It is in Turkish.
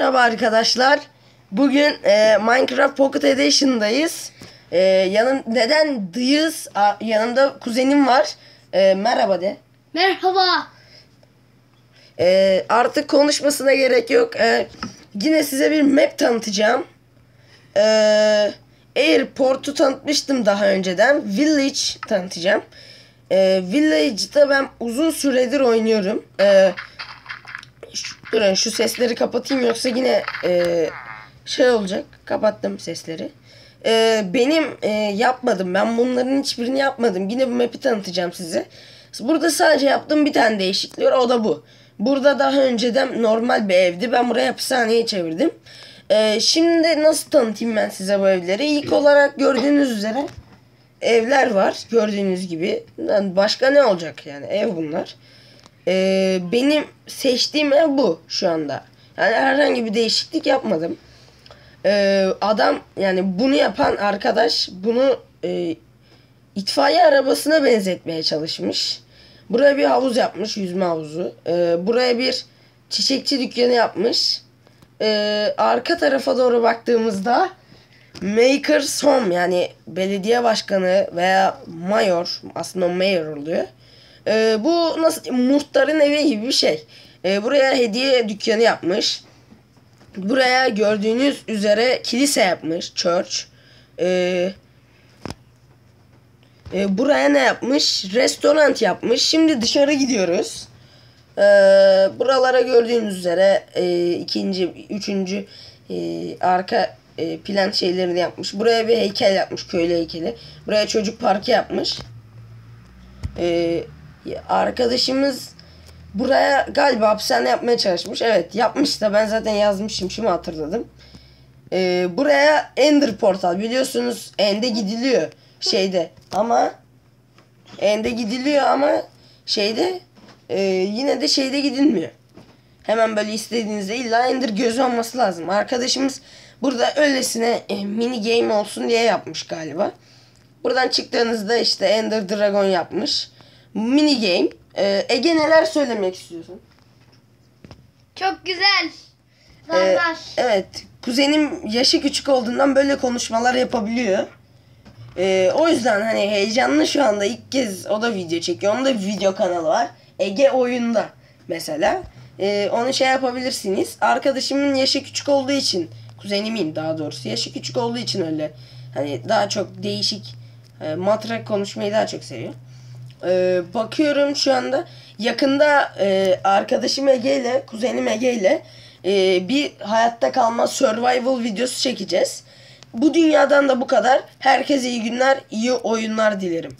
Merhaba arkadaşlar. Bugün e, Minecraft Pocket Edition'dayız. E, yanım neden dıyız? A, yanımda kuzenim var. E, merhaba de. Merhaba. E, artık konuşmasına gerek yok. E, yine size bir map tanıtacağım. E, Airport'u tanıtmıştım daha önceden. Village tanıtacağım. E, Village'da ben uzun süredir oynuyorum. E, durun şu sesleri kapatayım yoksa yine e, şey olacak. Kapattım sesleri. E, benim e, yapmadım. Ben bunların hiçbirini yapmadım. Yine bu map'i tanıtacağım size. Burada sadece yaptığım bir tane değişiklik var. O da bu. Burada daha önceden normal bir evdi. Ben buraya hapishaneye çevirdim. E, şimdi nasıl tanıtayım ben size bu evleri? İlk olarak gördüğünüz üzere evler var. Gördüğünüz gibi. Başka ne olacak yani? Ev bunlar. Ee, benim seçtiğim ev bu şu anda. Yani herhangi bir değişiklik yapmadım. Ee, adam yani bunu yapan arkadaş bunu e, itfaiye arabasına benzetmeye çalışmış. Buraya bir havuz yapmış, yüzme havuzu. Ee, buraya bir çiçekçi dükkanı yapmış. Ee, arka tarafa doğru baktığımızda Maker's Home yani belediye başkanı veya mayor aslında mayor oluyor. Ee, bu nasıl muhtarın evi gibi bir şey. Ee, buraya hediye dükkanı yapmış. Buraya gördüğünüz üzere kilise yapmış. Church. Ee, e, buraya ne yapmış? Restoran yapmış. Şimdi dışarı gidiyoruz. Ee, buralara gördüğünüz üzere e, ikinci, üçüncü e, arka e, plan şeylerini yapmış. Buraya bir heykel yapmış. Köylü heykeli. Buraya çocuk parkı yapmış. Ee, arkadaşımız buraya galiba hapishane yapmaya çalışmış. Evet yapmış da ben zaten yazmışım şimdi hatırladım. Ee, buraya Ender Portal biliyorsunuz Ende gidiliyor şeyde ama Ende gidiliyor ama şeyde e, yine de şeyde gidilmiyor. Hemen böyle istediğinizde illa Ender gözü olması lazım. Arkadaşımız burada öylesine e, mini game olsun diye yapmış galiba. Buradan çıktığınızda işte Ender Dragon yapmış. Mini game. Ee, Ege neler söylemek istiyorsun? Çok güzel. Ee, Kardeş. evet. Kuzenim yaşı küçük olduğundan böyle konuşmalar yapabiliyor. Ee, o yüzden hani heyecanlı şu anda ilk kez o da video çekiyor. Onun da bir video kanalı var. Ege oyunda mesela. Ee, onu şey yapabilirsiniz. Arkadaşımın yaşı küçük olduğu için kuzenimin daha doğrusu yaşı küçük olduğu için öyle hani daha çok değişik e, matrak konuşmayı daha çok seviyor. Ee, bakıyorum şu anda yakında e, arkadaşım Ege ile kuzenim Ege ile e, bir hayatta kalma survival videosu çekeceğiz. Bu dünyadan da bu kadar. Herkese iyi günler, iyi oyunlar dilerim.